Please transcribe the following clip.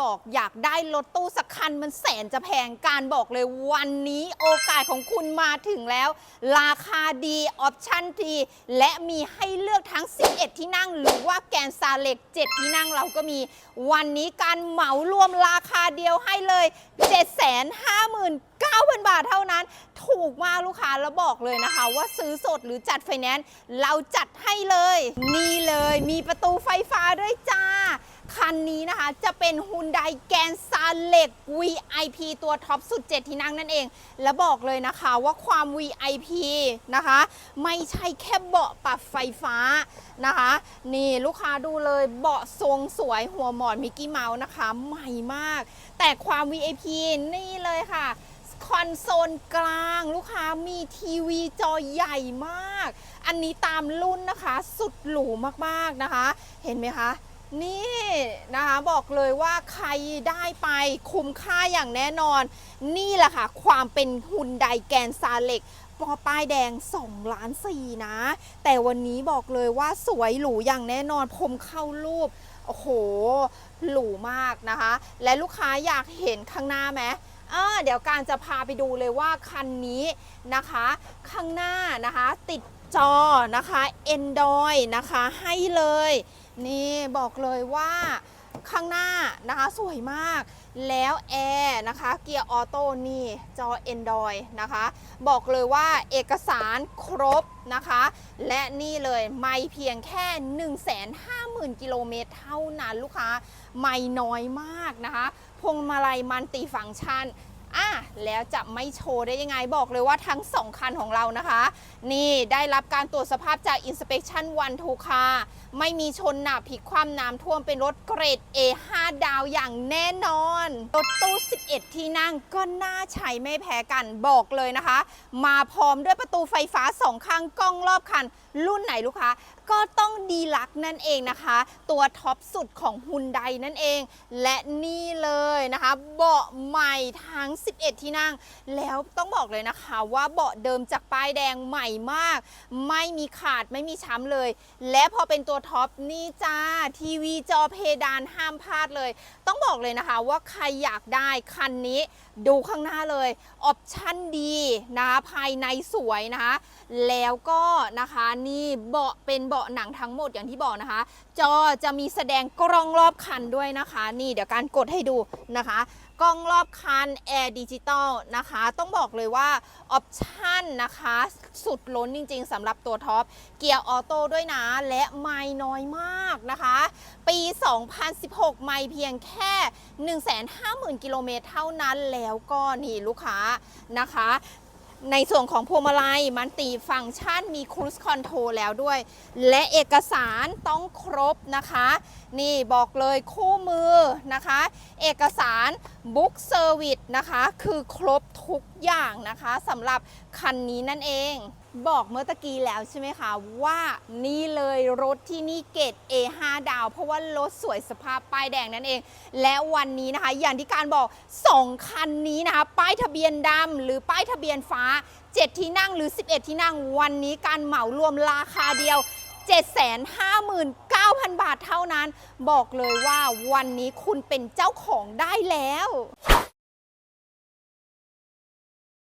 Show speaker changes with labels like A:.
A: บอกอยากได้รถตู้สักคันมันแสนจะแพงการบอกเลยวันนี้โอกาสของคุณมาถึงแล้ว ราคาดีออปชั่นดีและมีให้เลือกทั้ง 11 ที่นั่ง หรือว่าแกนซาเล็ก 7 ที่นั่งเราก็มี วันนี้การเหมารวมราคาเดียวให้เลย 759,000 บาทเท่านั้น ถูกมากลูกค้าแล้วบอกเลยนะคะ ว่าซื้อสดหรือจัดไฟแนนซ์เราจัดให้เลย นี่เลยมีประตูไฟฟ้าด้วยจ้า จะเป็น Hyundai g a n s a l e c VIP ตัวท็อปสุด 7 ที่นั่งนั่นเอง แล้วบอกเลยนะคะว่าความ VIP นะคะ ไม่ใช่แค่เบาะปรับไฟฟ้านะคะ นี่ลูกค้าดูเลยเบาะทรงสวยหัวหมอนมิกกี้เมาส์นะคะใหม่มาก แต่ความ VIP นี่เลยค่ะคอนโซลกลางลูกค้ามีทีวีจอใหญ่มาก อันนี้ตามรุ่นนะคะ สุดหรูมากๆนะคะ เห็นไหมคะ นี่นะคะบอกเลยว่าใครได้ไปคุ้มค่าอย่างแน่นอน นี่แหละค่ะ ความเป็นฮุนไดแกนซาเล็กปอป้ายแดง2ล้าน4นะ แต่วันนี้บอกเลยว่าสวยหรูอย่างแน่นอนผมเข้ารูป โอ้โห หรูมากนะคะ และลูกค้าอยากเห็นข้างหน้าไหมอ่าเดี๋ยวการจะพาไปดูเลยว่าคันนี้นะคะ ข้างหน้านะคะ ติดจอนะคะ Android นะคะให้เลย นี่บอกเลยว่าข้างหน้านะคะสวยมาก แล้วแอร์นะคะเกียร์ออโต้นี่ จอ Android นะคะ บอกเลยว่าเอกสารครบนะคะ และนี่เลยไม่เพียงแค่ 150,000 กิโลเมตรเท่านั้นลูกค้า ไม่น้อยมากนะคะ พวงมาลัยมันติฟังก์ชัน อะแล้วจะไม่โชว์ได้ยังไงบอกเลยว่าทั้ง 2 คันของเรานะคะ นี่ได้รับการตรวจสภาพจาก Inspection 1 2 car ไม่มีชนหนาผิดความน้ำท่วมเป็นรถเกรด A 5 ดาวอย่างแน่นอน รถตู้ 11 ที่นั่งก็น่าใช้ไม่แพ้กันบอกเลยนะคะ มาพร้อมด้วยประตูไฟฟ้า2ข้างกล้องรอบคัน รุ่นไหนลูกค้าก็ต้องดีลักนั่นเองนะคะ ตัวท็อปสุดของฮุนไดนั่นเอง และนี่เลยนะคะ เบาะใหม่ทั้ง11 ที่นั่ง แล้วต้องบอกเลยนะคะว่าเบาะเดิมจากป้ายแดงใหม่มาก ไม่มีขาดไม่มีช้ำเลย และพอเป็นตัวท็อปนี่จ้าทีวีจอเพดานห้ามพลาดเลย ต้องบอกเลยนะคะว่าใครอยากได้คันนี้ดูข้างหน้าเลย ออปชั่นดีนะภายในสวยนะคะแล้วก็นะคะนี่เบาะเป็นเบาะหนังทั้งหมดอย่างที่บอกนะคะ จอจะมีแสดงกล้องรอบคันด้วยนะคะ นี่เดี๋ยวการกดให้ดูนะคะกล้องรอบคันแอร์ดิจิตอลนะคะ ต้องบอกเลยว่าออปชั่นนะคะ สุดล้นจริง ๆสำหรับตัวท็อป เกียร์ออโต้ด้วยนะ และไม่น้อยมากนะคะ ปี 2016 ไม่เพียงแค่ 150,000 กิโลเมตรเท่านั้นแล้วก็นี่ลูกค้านะคะ ในส่วนของพวงมาลัยมันตีฟังก์ชันมีครูสคอนโทรแล้วด้วย และเอกสารต้องครบนะคะ นี่บอกเลยคู่มือนะคะ เอกสารบุ๊กเซอร์วิสนะคะ คือครบทุกอย่างนะคะสำหรับคันนี้นั่นเอง บอกเมื่อตะกี้แล้วใช่ไหมคะว่านี่เลยรถที่นี่เกรด A5 ดาว เพราะว่ารถสวยสภาพป้ายแดงนั่นเอง และวันนี้นะคะ อย่างที่การบอก 2 คันนี้นะคะ ป้ายทะเบียนดำหรือป้ายทะเบียนฟ้า 7 ที่นั่งหรือ 11 ที่นั่งวันนี้การเหมารวมราคาเดียว 759,000 บาทเท่านั้น บอกเลยว่าวันนี้คุณเป็นเจ้าของได้แล้ว